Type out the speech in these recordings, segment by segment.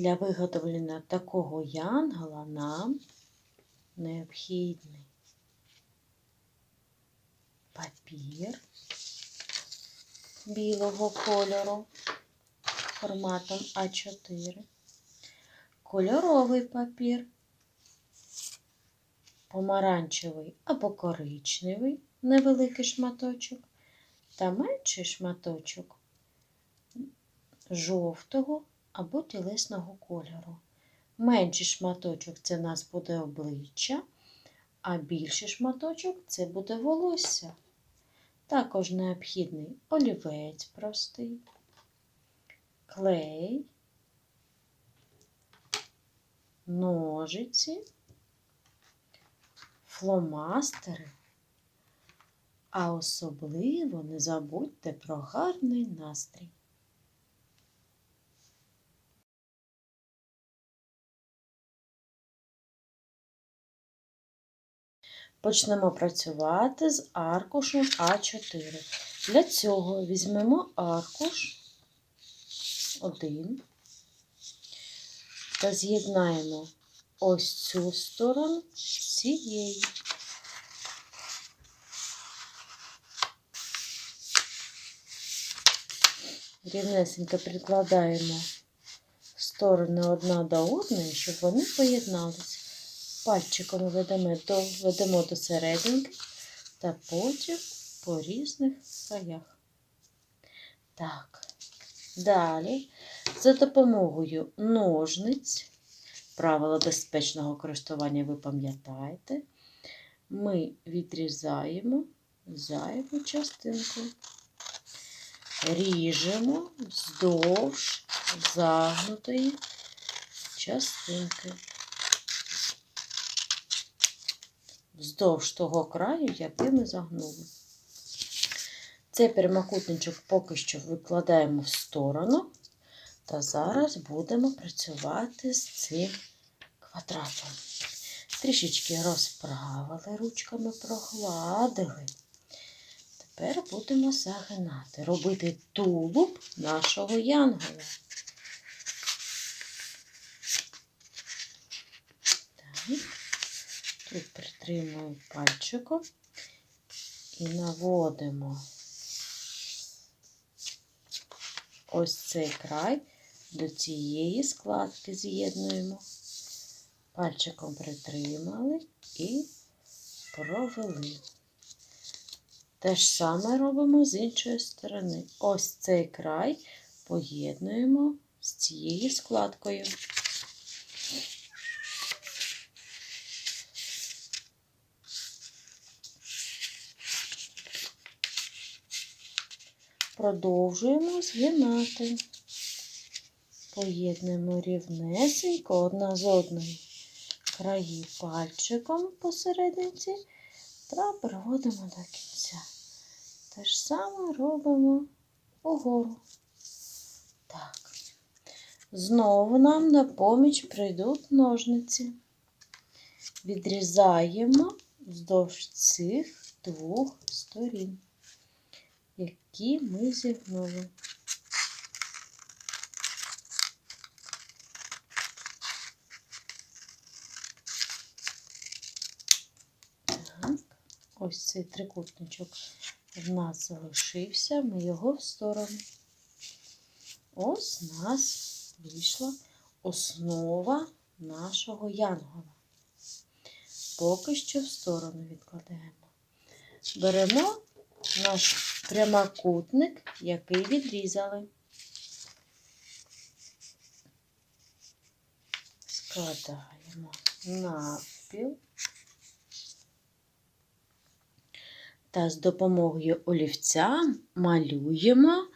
Для виготовлення такого янгола нам необхідний папір білого кольору форматом А4, кольоровий папір, помаранчевий або коричневий невеликий шматочок та менший шматочок жовтого або тілесного кольору. Менший шматочок це у нас буде обличчя, а більший шматочок це буде волосся. Також необхідний олівець простий, клей, ножиці, фломастери, а особливо не забудьте про гарний настрій. Почнемо працювати з аркушем А4. Для цього візьмемо аркуш один та з'єднаємо ось цю сторону з цією. Рівнесенько прикладаємо сторони одна до одної, щоб вони поєдналися. Пальчиком ведемо до, ведемо до серединки та потім по різних краях. Так, далі за допомогою ножниць, правила безпечного користування ви пам'ятаєте, ми відрізаємо зайву частинку, ріжемо вздовж загнутої частинки. Вздовж того краю, який ми загнули. Цей прямокутничок поки що викладаємо в сторону, та зараз будемо працювати з цим квадратом. Трішечки розправили, ручками прогладили. Тепер будемо загинати, робити тулуб нашого янгола. Так. Тут притримую пальчиком і наводимо ось цей край до цієї складки з'єднуємо. Пальчиком притримали і провели. Те ж саме робимо з іншої сторони. Ось цей край поєднуємо з цією складкою. Продовжуємо згинати. Поєднуємо рівнесенько одна з одної краї пальчиком посерединці та проводимо до кінця. Те ж саме робимо угору. Так. Знову нам на поміч прийдуть ножниці. Відрізаємо вздовж цих двох сторін які ми зігнули. Так, ось цей трикутничок в нас залишився, ми його в сторону. Ось у нас вийшла основа нашого янгола. Поки що в сторону відкладаємо. Беремо наш прямокутник, який відрізали. Складаємо навпіл та з допомогою олівця малюємо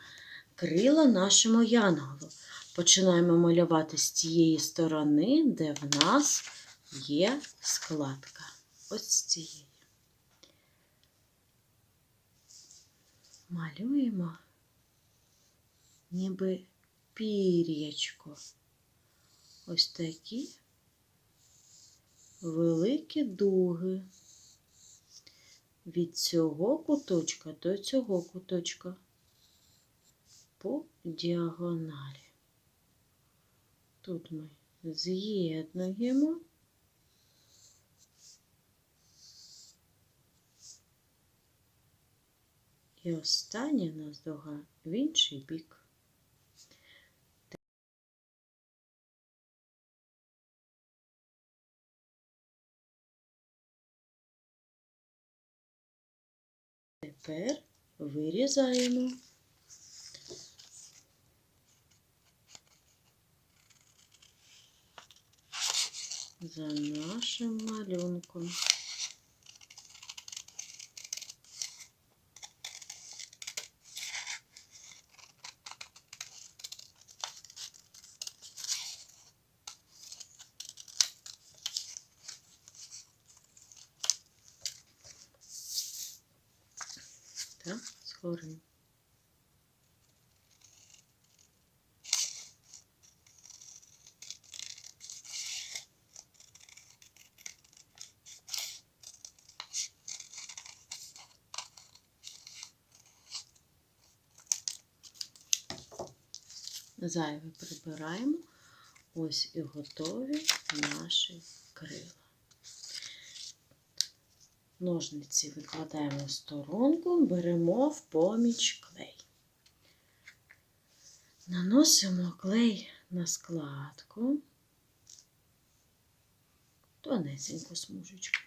крила нашому янголу. Починаємо малювати з тієї сторони, де в нас є складка. Ось з цієї. Малюємо ніби пір'ячко. Ось такі великі дуги від цього куточка до цього куточка по діагоналі. Тут ми з'єднуємо. І остання наздога в інший бік. Тепер вирізаємо. За нашим малюнком. Так, згори. Зайве прибираємо. Ось і готові наші крила. Ножниці викладаємо в сторонку, беремо в поміч клей. Наносимо клей на складку, тонесеньку смужечку.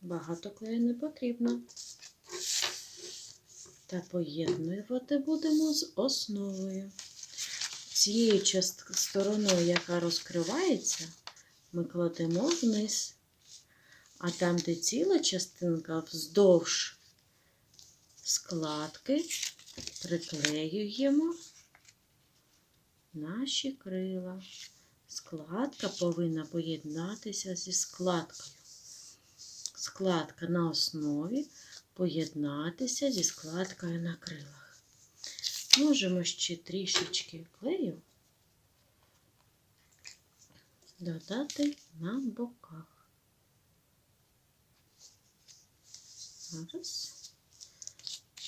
Багато клею не потрібно. Та поєднувати будемо з основою. Цією стороною, яка розкривається, ми кладемо вниз. А там, де ціла частинка вздовж складки, приклеюємо наші крила. Складка повинна поєднатися зі складкою. Складка на основі поєднатися зі складкою на крилах. Можемо ще трішечки клею додати на боках. Зараз.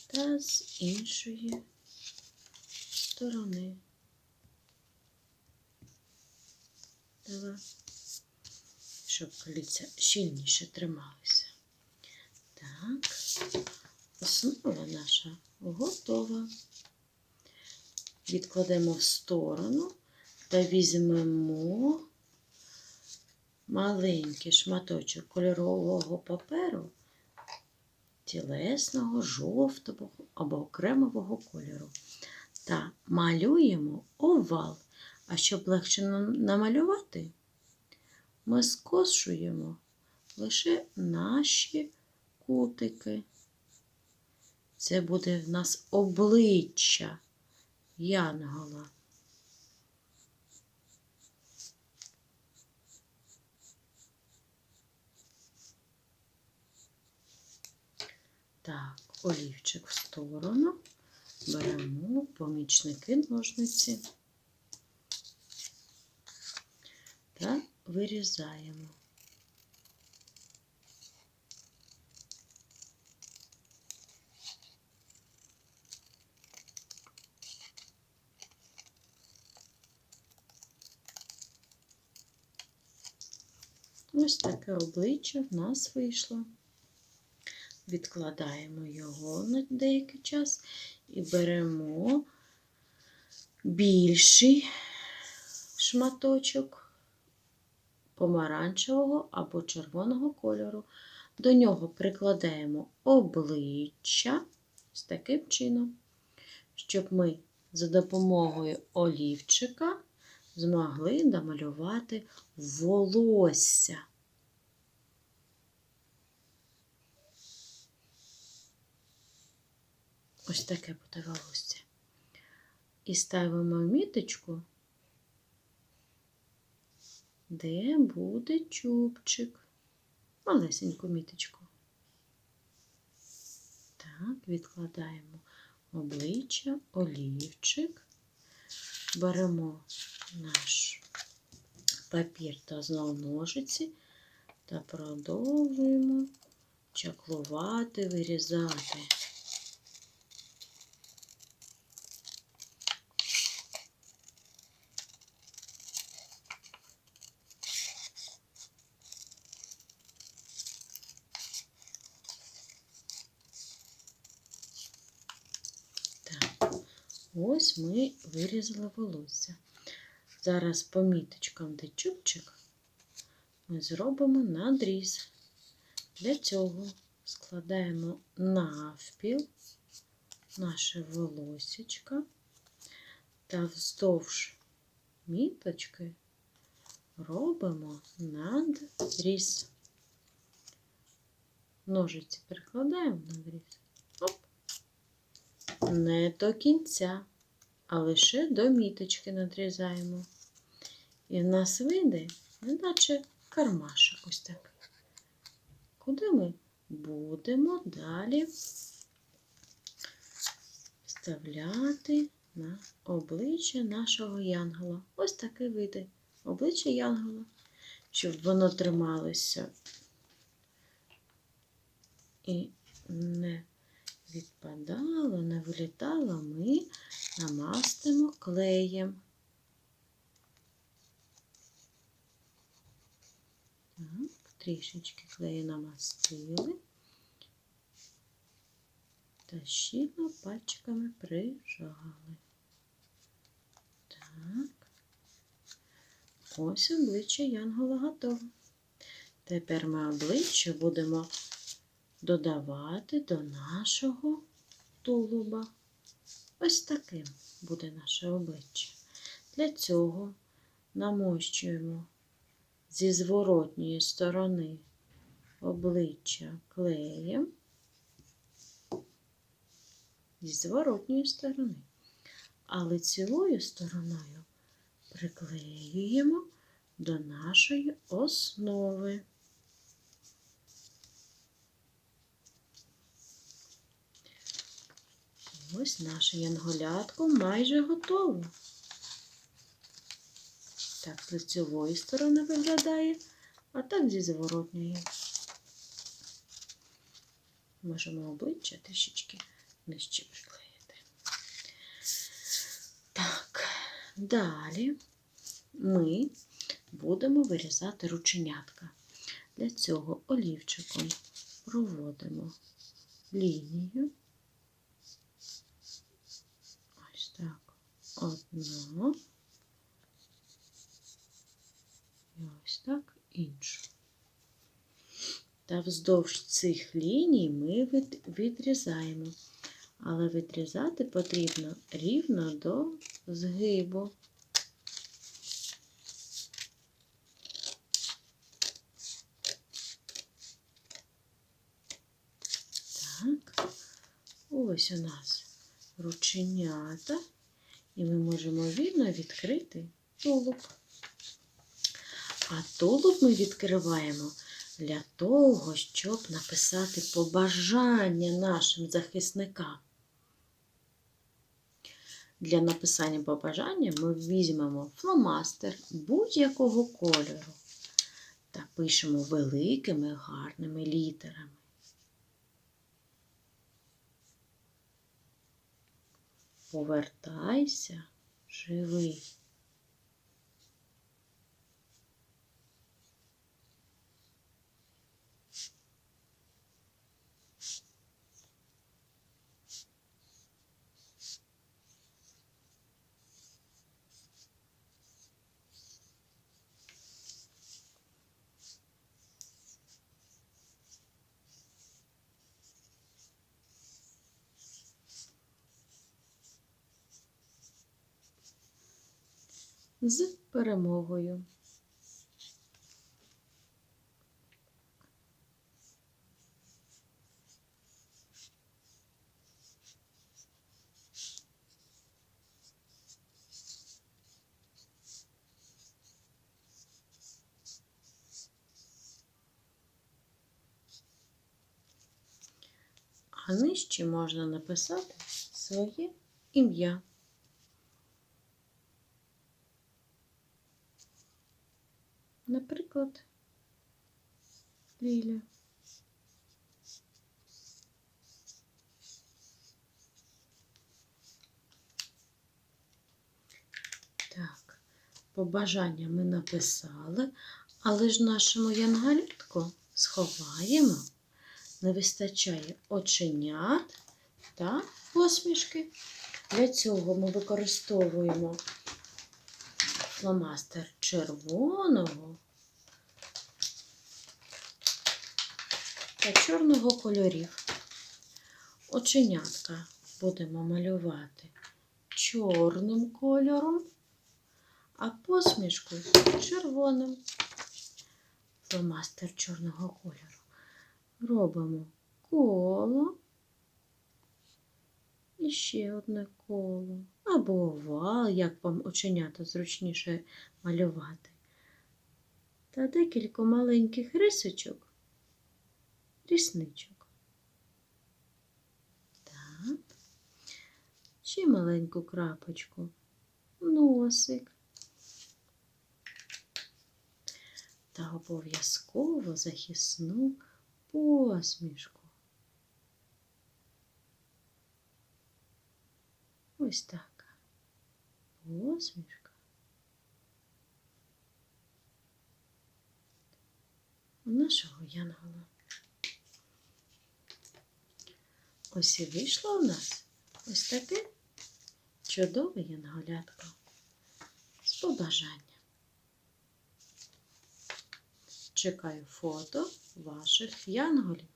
Та з іншої сторони. Давай. Щоб кольця щільніше трималися. Так, основа наша готова. Відкладемо в сторону та візьмемо маленький шматочок кольорового паперу тілесного, жовтого або кремового кольору. Та малюємо овал. А щоб легше намалювати, ми скошуємо лише наші кутики. Це буде в нас обличчя Янгола. Так, олівчик в сторону. Беремо помічники ножниці та вирізаємо. Ось таке обличчя в нас вийшло. Відкладаємо його на деякий час і беремо більший шматочок помаранчевого або червоного кольору. До нього прикладаємо обличчя з таким чином, щоб ми за допомогою олівчика змогли намалювати волосся. Ось таке буде волосся. І ставимо міточку, де буде чубчик. Малесеньку міточку. Так, відкладаємо обличчя, олівчик, беремо наш папір та знов ножиці та продовжуємо чаклувати, вирізати. Ось ми вирізали волосся. Зараз поміточкам, де чубчик, ми зробимо надріз. Для цього складаємо навпіл наше волосечко та вздовж міточки робимо надріз. Ножиці перекладаємо в надріз. Оп. Не до кінця, а лише до міточки надрізаємо. І в нас вийде, неначе кармашок ось такий. Куди ми будемо далі вставляти на обличчя нашого янгола. Ось таке вийде обличчя янгола, щоб воно трималося і не відпадало, не вилітало, ми намастимо клеєм. Так, трішечки клею намастили та щільно пальчиками прижали. Так. Ось обличчя Янгола готове. Тепер ми обличчя будемо додавати до нашого тулуба. Ось таким буде наше обличчя. Для цього намощуємо зі зворотньої сторони обличчя клеєм зі зворотньої сторони. А лицевою стороною приклеюємо до нашої основи. Ось наше янголятко майже готове. Так, з лицевої сторони виглядає, а так зі зворотньої. Можемо обличчя трішечки нижче приклеїти. Так, далі ми будемо вирізати рученятка. Для цього олівчиком проводимо лінію. Ось так. Одну. І ось так іншу. Та вздовж цих ліній ми відрізаємо. Але відрізати потрібно рівно до згибу. Так, ось у нас рученята, і ми можемо вільно відкрити тулуб. А тулуб ми відкриваємо для того, щоб написати побажання нашим захисникам. Для написання побажання ми візьмемо фломастер будь-якого кольору та пишемо великими гарними літерами. Повертайся живий. З перемогою. А нижче можна написати своє ім'я. Наприклад, Ліля. Так, побажання ми написали, але ж нашому янгалютку сховаємо. Не вистачає оченят та посмішки. Для цього ми використовуємо фломастер червоного та чорного кольорів. Оченятка будемо малювати чорним кольором, а посмішку червоним. Фломастер чорного кольору. Робимо коло і ще одне коло. Або овал, як вам оченята зручніше малювати. Та декілька маленьких рисочок, рісничок. Так. Ще маленьку крапочку, носик. Та обов'язково захисну посмішку. Ось так. Посмішка. Нашого янгола. Ось і вийшло у нас ось таке чудове янголятко з побажанням. Чекаю фото ваших янголів.